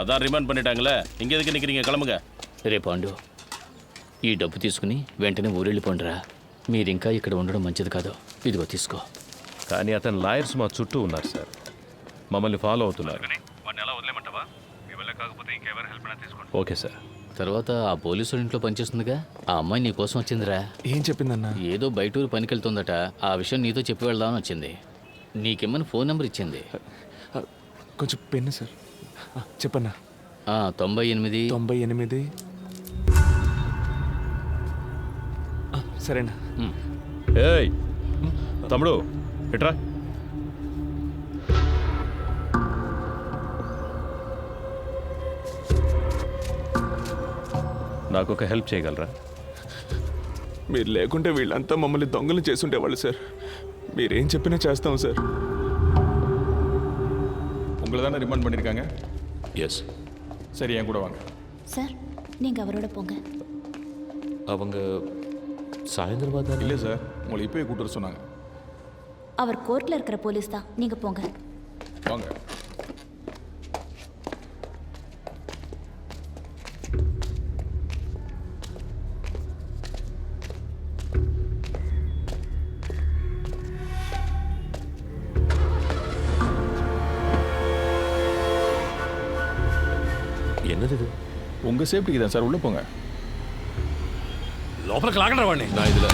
அதான் ரிமாண்ட் பண்ணிட்டாங்களே இங்க எதுக்கு நிக்கிறீங்க கிளம்புங்க రే పాండు ఈ డబ్బు తీసుకుని వెంటనే ఊరెళ్ళిపోండిరా మీరింకా ఇక్కడ ఉండడం మంచిది కాదు ఇదిగో తీసుకో కానీ అతని లాయర్స్ మా చుట్టూ ఉన్నారు సార్ మమ్మల్ని ఫాలో అవుతున్నారు ఓకే సార్ తర్వాత ఆ పోలీసు ఇంట్లో పనిచేస్తుందిగా ఆ అమ్మాయి నీ కోసం వచ్చిందిరా ఏం చెప్పిందన్నా ఏదో బయట ఊరు పనికెళ్తుందట ఆ విషయం నీతో చెప్పి వెళ్దామని వచ్చింది నీకేమని ఫోన్ నెంబర్ ఇచ్చింది ఆ, కొంచెం పెన్ను సార్. చెప్పన్నా. ఆ, తొంభై ఎనిమిది. తొంభై ఎనిమిది. ఆ, సరేనా. ఏయ్ తమ్ముడు ఎట్రా నాకు ఒక హెల్ప్ చేయగలరా? మీరు లేకుంటే వీళ్ళంతా మమ్మల్ని దొంగలు చేసుండేవాళ్ళు సార్. మీరేం చెప్పినా చేస్తాం సార్. உங்களை தானே ரிமாண்ட் பண்ணியிருக்காங்க? ఎస్ சரி என் கூட வாங்க. சார் நீங்க அவரோட போங்க. அவங்க சாயந்தரமா இல்லை சார் உங்களை இப்போயே கூட்டு வர சொன்னாங்க. அவர் கோர்ட்ல இருக்கிற போலீஸ் தான். நீங்க போங்க. வாங்க. சேஃப்டிக்கு தான் சார் உள்ளே போங்க లోపలికి లాగండి వాడిని நான் இதுல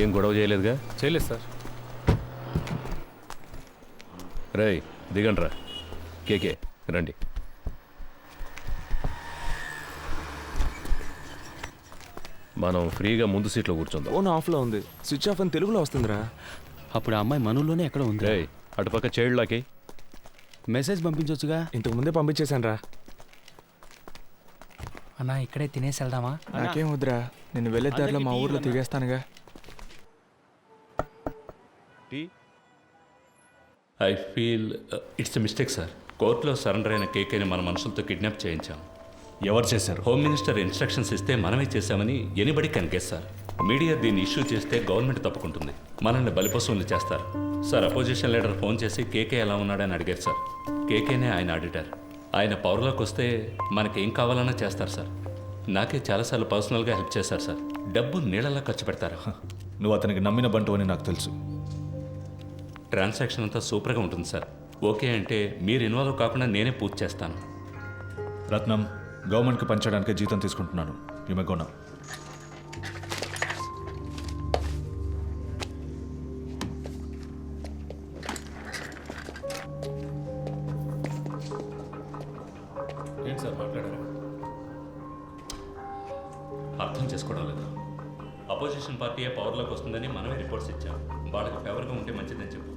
ఏం గొడవ చేయలేదుగా? చేయలేదు సార్. రేయ్ దిగండ్రా. కేకే రండి. మనం ఫ్రీగా ముందు సీట్లో కూర్చుందాం. ఫోన్ ఆఫ్లో ఉంది. స్విచ్ ఆఫ్ అని తెలుగులో వస్తుందిరా. అప్పుడు ఆ అమ్మాయి మనలోనే ఎక్కడ ఉంది రేయ్ అటుపక్క చైల్డ్లాకి మెసేజ్ పంపించవచ్చుగా ఇంతకు ముందే పంపించేశాను రా అన్నా ఇక్కడే తినేసి వెళ్దామా? నాకేం వద్దురా. నేను వెళ్ళే దారిలో మా ఊర్లో తిరిగేస్తానుగా. I feel it's mistake sir కోర్టులో సరెండర్ అయిన కేకేని మన మనుషులతో కిడ్నాప్ చేయించాం. ఎవరు చేశారు? హోమ్ మినిస్టర్ ఇన్స్ట్రక్షన్స్ ఇస్తే మనమే చేశామని anybody can guess sir media దీన్ని ఇష్యూ చేస్తే గవర్నమెంట్ తప్పుకుంటుంది. మనల్ని బలిపశువులు చేస్తారు. సార్ అపోజిషన్ లీడర్ ఫోన్ చేసి కేకే ఎలా ఉన్నాడని అడిగారు సార్ కేకేనే ఆయన ఆడిటర్. ఆయన పవర్లోకి వస్తే మనకేం కావాలన్నా చేస్తారు సార్ నాకే చాలాసార్లు పర్సనల్గా హెల్ప్ చేశారు సార్ డబ్బు నీళ్ళలా ఖర్చు పెడతారు. నువ్వు అతనికి నమ్మిన బంటు అని నాకు తెలుసు. ట్రాన్సాక్షన్ అంతా సూపర్గా ఉంటుంది సార్. ఓకే అంటే మీరు ఇన్వాల్వ్ కాకుండా నేనే పూర్తి చేస్తాను. రత్నం గవర్నమెంట్కి పంచడానికి జీతం తీసుకుంటున్నాను. ఈమె ఏంటి సార్ మాట్లాడారు? అర్థం చేసుకోవడం లేదు. అపోజిషన్ పార్టీయే పవర్లోకి వస్తుందని మనమే రిపోర్ట్స్ ఇచ్చాం. వాళ్ళకి ఫేవర్గా ఉంటే మంచిదని చెప్పు.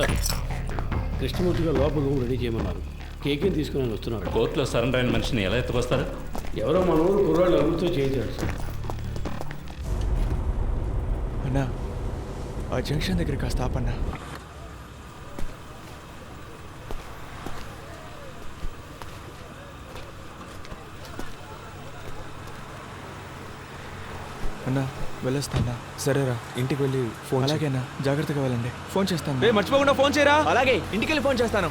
సార్. కృష్ణమూర్తి గారు లోపల రూమ్ రెడీ చేయమన్నారు. కేకేని తీసుకుని వస్తున్నాడు. కోర్టులో సరెండర్ అయిన మనిషిని ఎలా ఎత్తుకొస్తారు? ఎవరో మన ఊరు కుర్రాళ్ళు అభివృద్ధి చేయించాడు సార్. అన్నా ఆ జంక్షన్ దగ్గర కాస్త ఆపన్నా. అన్నా వెళ్ళొస్తానా? సరేరా ఇంటికి వెళ్ళి ఫోన్ అలాగేనా? జాగ్రత్తగా వెళ్ళండి. ఫోన్ చేస్తాను. మర్చిపోకుండా ఫోన్ చేయరా? అలాగే. ఇంటికి వెళ్ళి ఫోన్ చేస్తాను.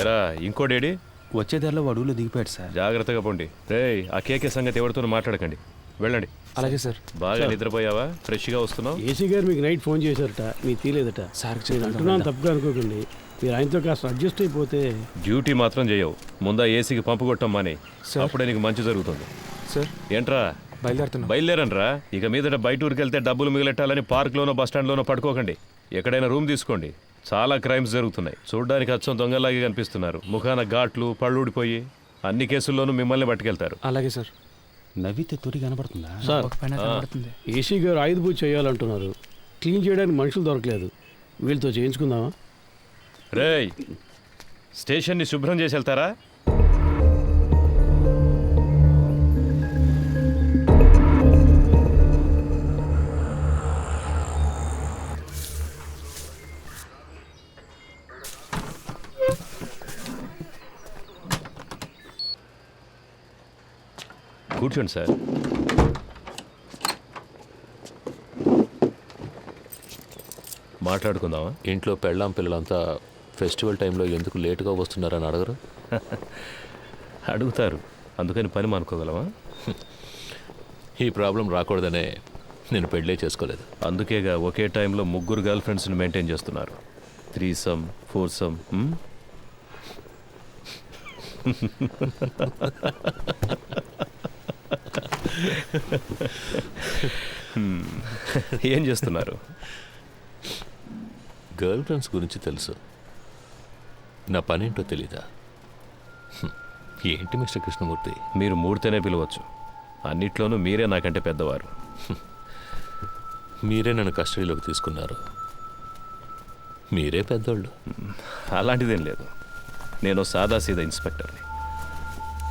ఎరా ఇంకోడేడి వచ్చే దారిలో అడుగులో దిగిపోయాడు సార్. జాగ్రత్తగా పోండి. రేయ్ ఆ కేకే సంగతి ఎవరితోనూ మాట్లాడకండి. వెళ్ళండి. అలాగే సార్. బాగా నిద్రపోయావా? ఫ్రెష్గా వస్తున్నావు? ఏసీ గారు మీకు నైట్ ఫోన్ చేశారట మీకు తీలేదట. నేను చెప్పాను అంటున్నాను తప్పుగా అనుకోకండి. మీరు ఆయనతో కాస్త అడ్జస్ట్ అయిపోతే డ్యూటీ మాత్రం చేయవు. ముందా ఏసీకి పంపు కొట్టం మాని. సార్. అప్పుడే నీకు మంచి జరుగుతుంది. సార్. ఏంట్రా? బయలుదేరుతున్నాం. బయలుదేరండ్రా? ఇక మీదట బయట ఊరికి వెళ్తే డబ్బులు మిగిలెట్టాలని పార్క్లోనో బస్ స్టాండ్లోనో పడుకోకండి. ఎక్కడైనా రూమ్ తీసుకోండి. చాలా క్రైమ్స్ జరుగుతున్నాయి. చూడ్డానికి అచ్చం దొంగలాగే కనిపిస్తున్నారు. ముఖాన ఘాట్లు పళ్ళు ఊడిపోయి అన్ని కేసుల్లోనూ మిమ్మల్ని పట్టుకెళ్తారు. అలాగే సార్. నవ్వితే తొరి కనబడుతుందా? సార్ ఏసీ గారు ఆయుధ పూజ చేయాలంటున్నారు. క్లీన్ చేయడానికి మనుషులు దొరకలేదు. వీళ్ళతో చేయించుకుందామా? రేయ్ స్టేషన్ని శుభ్రం చేసి వెళ్తారా? కూర్చోండి సార్. మాట్లాడుకుందామా? ఇంట్లో పెళ్ళాం పిల్లలంతా ఫెస్టివల్ టైంలో ఎందుకు లేటుగా వస్తున్నారని అడగరు? అడుగుతారు. అందుకని పని మానుకోగలమా? ఈ ప్రాబ్లం రాకూడదనే నేను పెళ్ళే చేసుకోలేదు. అందుకేగా ఒకే టైంలో ముగ్గురు గర్ల్ ఫ్రెండ్స్ని మెయింటైన్ చేస్తున్నారు. త్రీ సమ్ ఫోర్ సమ్ ఏం చేస్తున్నారు? గర్ల్ ఫ్రెండ్స్ గురించి తెలుసు. నా పనేంటో తెలీదా. ఏంటి మిస్టర్ కృష్ణమూర్తి? మీరు మూడితేనే పిలవచ్చు. అన్నిట్లోనూ మీరే నాకంటే పెద్దవారు. మీరే నన్ను కస్టడీలోకి తీసుకున్నారు. మీరే పెద్దోళ్ళు. అలాంటిదేం లేదు. నేను సాదాసీదా ఇన్స్పెక్టర్ని.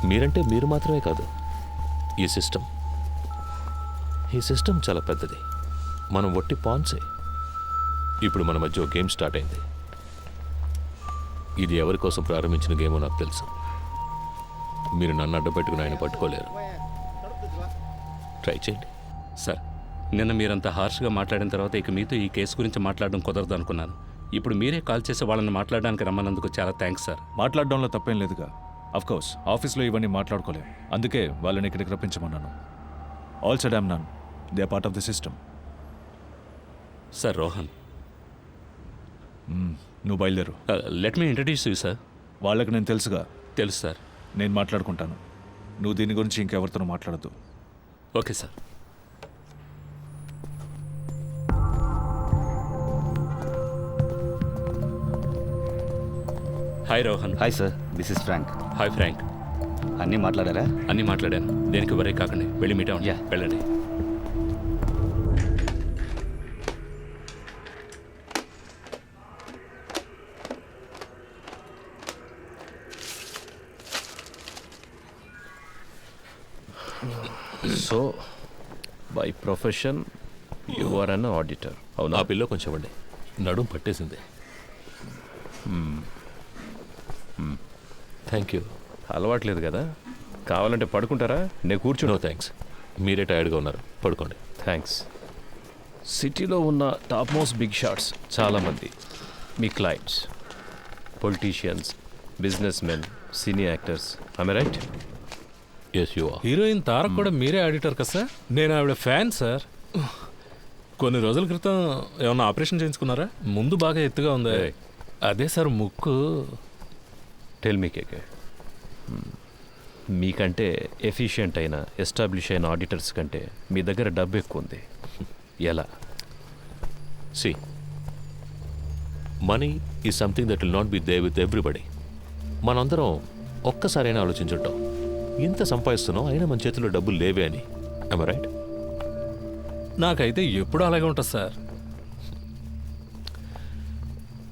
మీరంటే మీరు మాత్రమే కాదు. ఈ సిస్టమ్. ఈ సిస్టమ్ చాలా పెద్దది. మనం ఒట్టి పాన్సే. ఇప్పుడు మన మధ్య ఒక గేమ్ స్టార్ట్ అయింది. ఇది ఎవరి కోసం ప్రారంభించిన గేమో నాకు తెలుసు. మీరు నన్ను అడ్డుపెట్టుకుని ఆయన పట్టుకోలేరు. ట్రై చేయండి. సార్ నిన్న మీరంత హార్ష్గా మాట్లాడిన తర్వాత ఇక మీతో ఈ కేసు గురించి మాట్లాడడం కుదరదు అనుకున్నాను ఇప్పుడు మీరే కాల్ చేసి వాళ్ళని మాట్లాడడానికి రమ్మన్నందుకు చాలా థ్యాంక్స్ సార్. మాట్లాడడంలో తప్పేం లేదుగా. కోర్స్ ఆఫీస్లో ఇవన్నీ మాట్లాడుకోలేం. అందుకే వాళ్ళని ఇక్కడికి రప్పించమన్నాను. All said none they part of the system sir Rohan నువ్వు బయలుదేరు. Let me introduce you sir వాళ్ళకి నేను తెలుసుగా. తెలుసు సార్ నేను మాట్లాడుకుంటాను. నువ్వు దీని గురించి ఇంకెవరితోనూ మాట్లాడద్దు. Okay sir hi Rohan hi sir this is Frank hi Frank అన్నీ మాట్లాడారా? అన్నీ మాట్లాడాను. దేనికి వరే కాకండి. వెళ్ళి మీట్ అవ్వండి. Yeah. వెళ్ళండి. So by profession you are an auditor అవునా? ఆ పిల్ల కొంచెం ఇవ్వండి. నడుం పట్టేసింది. Thank you. అలవాట్లేదు కదా? కావాలంటే పడుకుంటారా? నేను నో కూర్చుని థ్యాంక్స్. మీరే టైర్డ్గా ఉన్నారు. పడుకోండి. థ్యాంక్స్. సిటీలో ఉన్న టాప్ మోస్ట్ బిగ్ షాట్స్ చాలామంది. మీ clients politicians business men cine actors I right yes you are heroine Tarak కూడా మీరే ఆడిటర్ కదా సార్? నేను ఆవిడ ఫ్యాన్ సార్. కొన్ని రోజుల క్రితం ఏమన్నా ఆపరేషన్ చేయించుకున్నారా? ముందు బాగా ఎత్తుగా ఉంది. అదే సార్ ముక్కు. టెల్ మీ కేకే మీకంటే ఎఫిషియెంట్ అయిన ఎస్టాబ్లిష్ అయిన ఆడిటర్స్ కంటే మీ దగ్గర డబ్బు ఎక్కువ ఉంది. ఎలా? See money is something that will not be there with everybody మనందరం ఒక్కసారైనా ఆలోచించుంటాం. ఇంత సంపాదిస్తున్నాం అయినా మన చేతిలో డబ్బులు లేవే అని. ఐమ్ రైట్ నాకైతే ఎప్పుడు అలాగే ఉంటుంది సార్.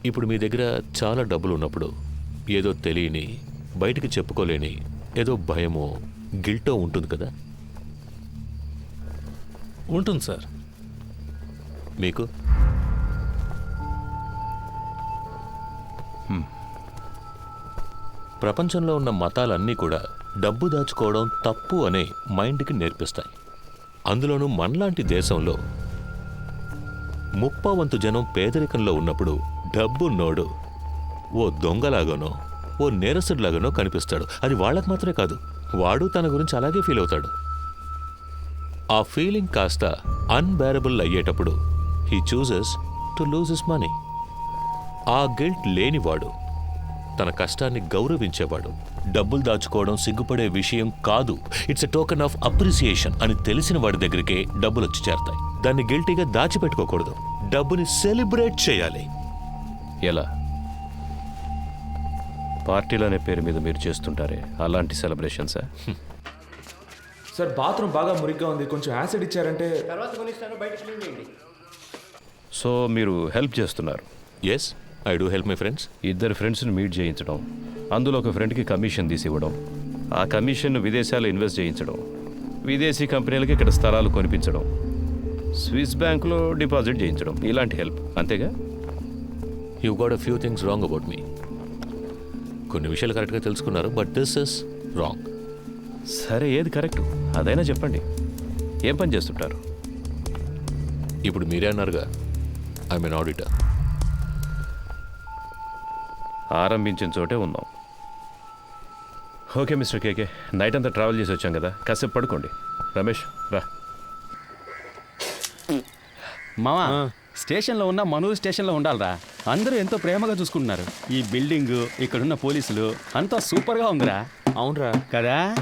ఇప్పుడు మీ దగ్గర చాలా డబ్బులు ఉన్నప్పుడు ఏదో తెలియని బయటికి చెప్పుకోలేని ఏదో భయమో గిల్టో ఉంటుంది కదా? ఉంటుంది సార్. మీకు? ప్రపంచంలో ఉన్న మతాలన్నీ కూడా డబ్బు దాచుకోవడం తప్పు అనే మైండ్కి నేర్పిస్తాయి. అందులోనూ మనలాంటి దేశంలో ముప్పావంతు జనం పేదరికంలో ఉన్నప్పుడు డబ్బున్నోడు ఓ దొంగలాగానో ఓ నేరస్తుడిలాగానో కనిపిస్తాడు. అది వాళ్ళకు మాత్రమే కాదు వాడు తన గురించి అలాగే ఫీల్ అవుతాడు. ఆ ఫీలింగ్ కాస్త అన్బేరబుల్ అయ్యేటప్పుడు he chooses to lose his money. ఆ గిల్ట్ లేనివాడు తన కష్టాన్ని గౌరవించేవాడు డబ్బులు దాచుకోవడం సిగ్గుపడే విషయం కాదు. It's a token of appreciation అని తెలిసిన వాడి దగ్గరికే డబ్బులు వచ్చి చేరతాయి. దాన్ని గిల్టీగా దాచిపెట్టుకోకూడదు. డబ్బుని సెలబ్రేట్ చేయాలి. ఎలా? పార్టీలు అనే పేరు మీద మీరు చేస్తుంటారే? అలాంటి సెలబ్రేషన్సా సార్ బాత్రూమ్ బాగా మురిగ్గా ఉంది. కొంచెం యాసిడ్ ఇచ్చారంటే సో మీరు హెల్ప్ చేస్తున్నారు? Yes I do help my friends ఇద్దరు ఫ్రెండ్స్ని మీట్ చేయించడం అందులో ఒక ఫ్రెండ్కి కమిషన్ తీసి ఇవ్వడం ఆ కమిషన్ను విదేశాల్లో ఇన్వెస్ట్ చేయించడం విదేశీ కంపెనీలకి ఇక్కడ స్థలాలు కొనిపించడం స్విస్ బ్యాంకులో డిపాజిట్ చేయించడం ఇలాంటి హెల్ప్ అంతేగా? You got a few things wrong about me కొన్ని విషయాలు కరెక్ట్గా తెలుసుకున్నారు బట్ దిస్ ఇస్ రాంగ్. సరే ఏది కరెక్ట్? అదైనా చెప్పండి. ఏం పని చేస్తుంటారు? ఇప్పుడు మీరే అన్నారుగా ఐ మీన్ ఆడిటర్. ఆరంభించిన చోటే ఉన్నాం. Okay mister KK. నైట్ అంతా ట్రావెల్ చేసి వచ్చాం కదా. కాసేపు పడుకోండి. రమేష్ రా. మావా స్టేషన్లో ఉన్న మనూరు స్టేషన్లో ఉండాలిరా. అందరూ ఎంతో ప్రేమగా చూసుకుంటున్నారు. ఈ బిల్డింగ్ ఇక్కడున్న పోలీసులు అంతా సూపర్గా ఉందిరా. అవునరా. కదా?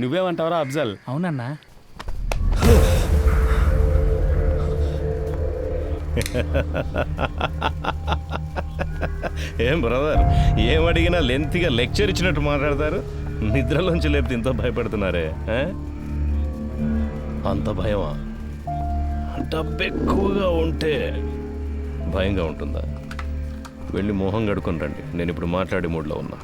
నువ్వేమంటావురా అఫ్జల్? అవునన్నా. ఏం బ్రదర్ ఏం అడిగినా లెంత్గా లెక్చర్ ఇచ్చినట్టు మాట్లాడతారు? నిద్రలోంచి లేపితే ఇంత భయపడుతున్నారే ఆ? అంత భయమా? డబ్బు ఎక్కువగా ఉంటే. భయంగా ఉంటుందా? వెళ్ళి మొహం కడుకొని రండి. నేను ఇప్పుడు మాట్లాడే మూడ్లో ఉన్నా.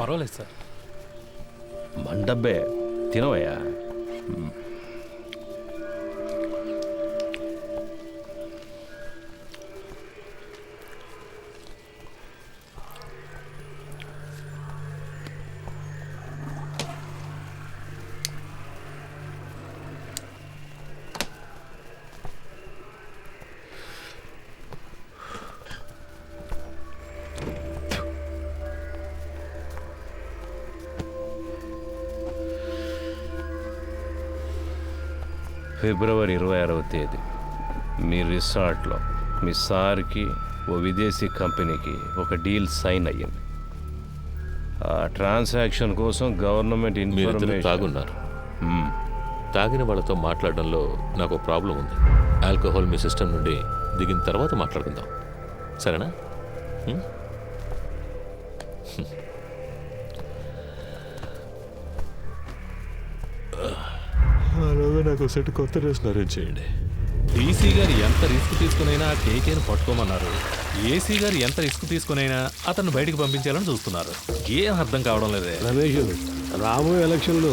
పర్వాలేదు సార్. మన డబ్బే 听到没啊？嗯。ఫిబ్రవరి ఇరవై ఆరవ తేదీ. మీ రిసార్ట్లో మీ సార్కి ఓ విదేశీ కంపెనీకి ఒక డీల్ సైన్ అయ్యింది. ఆ ట్రాన్సాక్షన్ కోసం గవర్నమెంట్ మీరిద్దరు ఇన్ఫర్మేషన్ తాగున్నారు. తాగిన వాళ్ళతో మాట్లాడడంలో నాకు ఒక ప్రాబ్లం ఉంది. ఆల్కహాల్ మీ సిస్టమ్ నుండి దిగిన తర్వాత మాట్లాడుకుందాం. సరేనా? నాకు సెట్ కొత్త డ్రెస్ అరేంజ్ చేయండి. డీసీ గారు ఎంత రిస్క్ తీసుకునైనా కేకేను పట్టుకోమన్నారు. ఏసీ గారు ఎంత రిస్క్ తీసుకునైనా అతను బయటికి పంపించాలని చూస్తున్నారు. ఏం అర్థం కావడం లేదే. రమేష్ రాబోయే ఎలక్షన్లో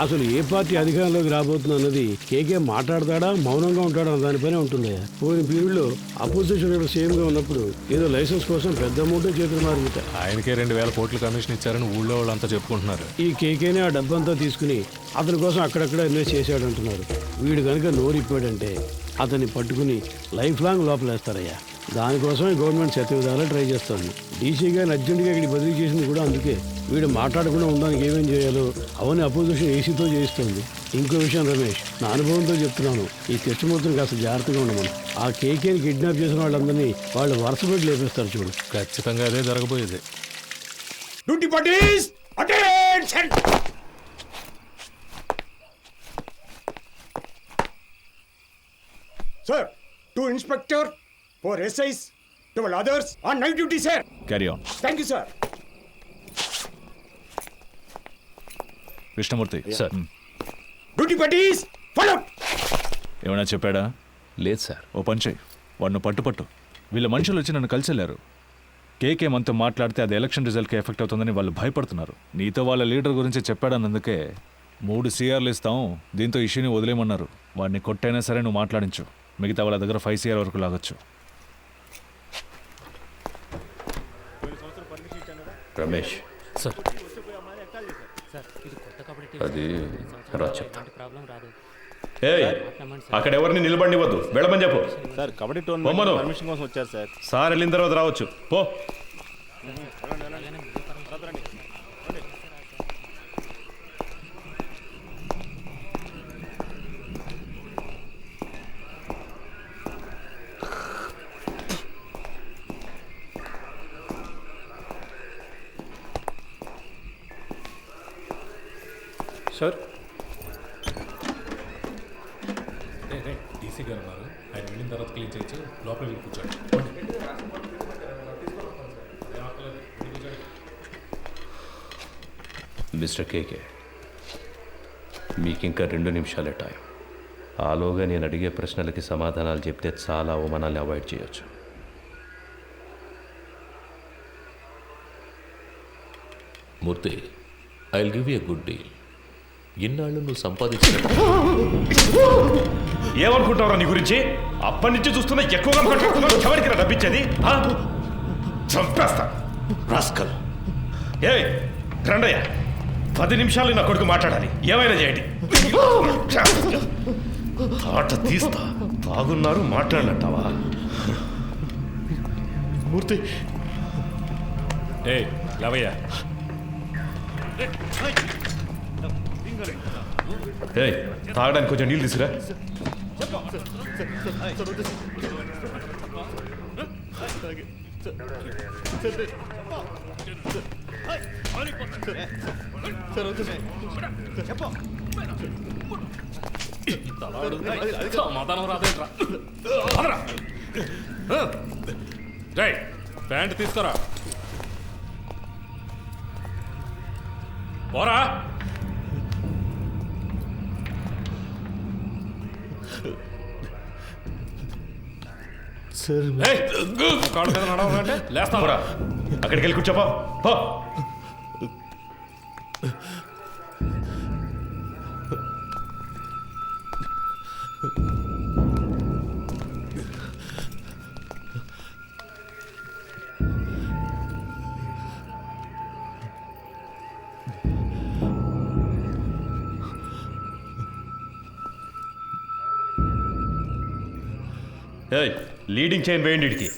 అసలు ఏ పార్టీ అధికారంలోకి రాబోతుంది అన్నది కేకే మాట్లాడతాడా మౌనంగా ఉంటాడా అన్న దానిపైనే ఉంటుంది పోయిన పీరియడ్లో అపోజిషన్ లీడర్ సీఎంగా ఉన్నప్పుడు ఏదో లైసెన్స్ కోసం పెద్ద అమౌంట్ చేతులు మారుతాయి ఆయనకే రెండు వేల కోట్ల కమిషన్ ఇచ్చారని ఊళ్ళో వాళ్ళంతా చెప్పుకుంటున్నారు. ఈ కేకేనే ఆ డబ్బంతా తీసుకుని అతని కోసం అక్కడక్కడ ఇన్వెస్ట్ చేశాడు అంటున్నారు వీడు కనుక నోరిప్పాడంటే అతన్ని పట్టుకుని లైఫ్ లాంగ్ లోపలేస్తారయ్యా. దానికోసమే గవర్నమెంట్ శత విధాలా ట్రై చేస్తుంది. డీసీ గారిని అర్జెంటుగా ఇక్కడ బదిలీ చేసింది కూడా అందుకే. వీడు మాట్లాడకుండా ఉండడానికి ఏమేం చేయాలో అవన్నీ అపోజిషన్ ఏసీతో చేయిస్తుంది. ఇంకో విషయం రమేష్ నా అనుభవంతో చెప్తున్నాను. ఈ కృష్ణమూర్తిని కాస్త జాగ్రత్తగా ఉండమను. ఆ కేకేని కిడ్నాప్ చేసిన వాళ్ళందరినీ వాళ్ళు వరుస పెట్టి లేపేస్తారు చూడు. ఖచ్చితంగా అదే జరగబోయేది. Duty parties attention sir two inspector four SIs twelve others on night duty sir carry on thank you sir Krishnamurthy sir duty parties follow ఏమైనా చెప్పాడా? లేదు సార్ ఓ పని చేయి వాడిని పట్టు పట్టు. వీళ్ళ మనుషులు వచ్చి నన్ను కలిసి వెళ్ళారు కేకే మనతో మాట్లాడితే అది ఎలక్షన్ రిజల్ట్కి ఎఫెక్ట్ అవుతుందని వాళ్ళు భయపడుతున్నారు. నీతో వాళ్ళ లీడర్ గురించి చెప్పాడన్నందుకే మూడు సీఆర్లు ఇస్తాం. దీంతో ఇష్యూని వదిలేయమన్నారు. వాడిని కొట్టైనా సరే నువ్వు మాట్లాడించు. మిగతా వాళ్ళ దగ్గర ఫైవ్ సీఆర్ వరకు లాగొచ్చు. రమేష్. సార్. అది రా చెప్తా. ఏయ్ అక్కడ ఎవరిని నిలబడివద్దు వెళ్ళమని చెప్పు. సార్ కబడ్డీ బొమ్మను. పర్మిషన్ కోసం వచ్చారు సార్. సార్ వెళ్ళిన తర్వాత రావచ్చు. పో. సార్. డీసీ గారు ఉన్నారు. ఆయన వెళ్ళిన తర్వాత క్లీన్ చేయొచ్చు. లోపల వెళ్ళి కూర్చోండి. మిస్టర్ కేకే మీకు ఇంకా రెండు నిమిషాలే టైం. ఆలోగా నేను అడిగే ప్రశ్నలకి సమాధానాలు చెప్తే చాలా అవమానాలు అవాయిడ్ చేయొచ్చు. Murthy I give you good deal ఇన్నాళ్ళు నువ్వు సంపాదించిన ఏమనుకుంటావురా నీ గురించి? అప్పటి నుంచి చూస్తున్నా ఎక్కువగా మాట్లాడుతున్నావు ఎవరికి రా డబ్బిచ్చేది? ఆ? చంపేస్తా. రాస్కల్. ఏ రండయ్య. పది నిమిషాలు నా కొడుకు మాట్లాడాలి. ఏమైనా చేయండి. ఆట తీస్తా. తాగున్నారు మాట్లాడినట్టావా? మూర్తి. ఏ లవయ్య. ఏయ్ తాగడానికి కొంచెం నీళ్ళు తీసుకురా సమాధానం రాదేంట్రా అదరా. ప్యాంట్ తీసుకురా పోరా పోరా. అక్కడికి వెళ్ళి కూర్చోపా. లీడింగ్ చైన్ వేయండి ఇడికి.